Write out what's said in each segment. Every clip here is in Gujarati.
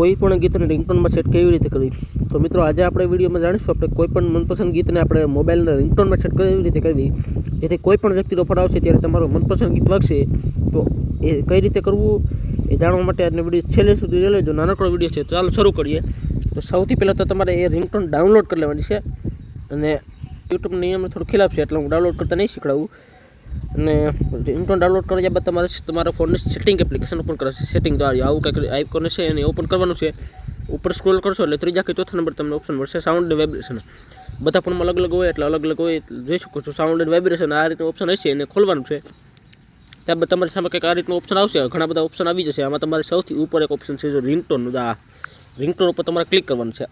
કોઈ પણ ગીતને રિંગટોનમાં સેટ કેવી રીતે કરવી તો મિત્રો, આજે આપણે વિડીયોમાં જાણીશું આપણે કોઈ પણ મનપસંદ ગીતને આપણે મોબાઈલના રિંગટોનમાં સેટ કેવી રીતે કરવી? જેથી કોઈ પણ વ્યક્તિનો ફોન આવશે ત્યારે તમારું મનપસંદ ગીત વાગશે. તો એ કઈ રીતે કરવું? એ જાણવા માટે આજનો વીડિયો છેલ્લે સુધી જોઈ લેજો. નાનકડો વીડિયો છે. તો ચાલો શરૂ કરીએ. તો સૌથી પહેલાં તો તમારે એ રિંગટોન ડાઉનલોડ કરી લેવાની છે. અને યુટ્યુબ નિયમ થોડું ખિલાફ છે, એટલે હું ડાઉનલોડ કરતા નહીં શીખડાવું. અને રિંગટોન ડાઉનલોડ કર્યા બાદ તમારે તમારા ફોનની સેટિંગ એપ્લિકેશન ઓપન કરશે સેટિંગ દ્વારા આવું કંઈક આઇકોન છે એને ઓપન કરવાનું છે. ઉપર સ્ક્રોલ કરશો એટલે ત્રીજા કે ચોથા નંબર તમને ઓપ્શન મળશે. સાઉન્ડ વાઇબ્રેશન બધા ફોનમાં અલગ અલગ હોય એટલે અલગ અલગ હોય જોઈ શકો છો. સાઉન્ડ એન્ડ વાઇબ્રેશન આ રીતનું ઓપ્શન હશે એને ખોલવાનું છે. ત્યારબાદ તમારી સામે કંઈક આ રીતનું ઓપ્શન આવશે. ઘણા બધા ઓપ્શન આવી જશે. આમાં તમારે સૌથી ઉપર એક ઓપ્શન છે, જો રિંગટોનનું આ રિંગટોન ઉપર તમારે ક્લિક કરવાનું છે.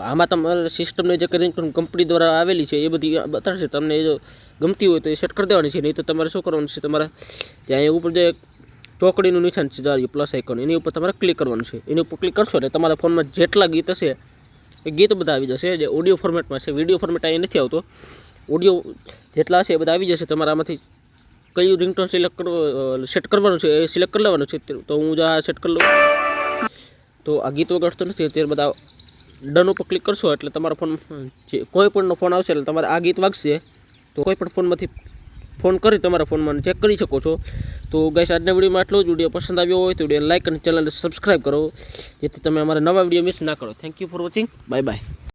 આમાં તમારે સિસ્ટમની જે રિંગટોન કંપની દ્વારા આવેલી છે, એ બધી બતાવશે તમને જો ગમતી હોય તો એ સેટ કરી દેવાની છે, નહીં તો તમારે શું કરવાનું છે? તમારે ત્યાં એ ઉપર જે ચોકડીનું નિશાન છે પ્લસ આઇકોન એની ઉપર તમારે ક્લિક કરવાનું છે. એની ઉપર ક્લિક કરશો એટલે તમારા ફોનમાં જેટલા ગીત હશે, એ ગીત બધા આવી જશે. જે ઓડિયો ફોર્મેટમાં છે વીડિયો ફોર્મેટ અહીં નથી આવતો. ઓડિયો જેટલા હશે એ બધા આવી જશે. તમારામાંથી કયું રિંગટોન સિલેક્ટ કરવો સેટ કરવાનું છે, એ સિલેક્ટ કરી લેવાનું છે. તો હું જ આ સેટ કરી લઉં. તો આ ગીત વગાડતો નથી. અત્યારે બધા ડન ઉપર ક્લિક કરશો એટલે તમારા ફોન જે કોઈ પણનો ફોન આવશે એટલે તમારે આ ગીત વાગશે, તો કોઈ પણ ફોનમાંથી ફોન કરી તમારા ફોનમાં ચેક કરી શકો છો. તો ગાઈસ આજના વિડીયોમાં આટલો જ. વીડિયો પસંદ આવ્યો હોય તો વીડિયો લાઇક અને ચેનલને સબસ્ક્રાઈબ કરો, જેથી તમે અમારા નવા વીડિયો મિસ ના કરો. Thank you for watching bye bye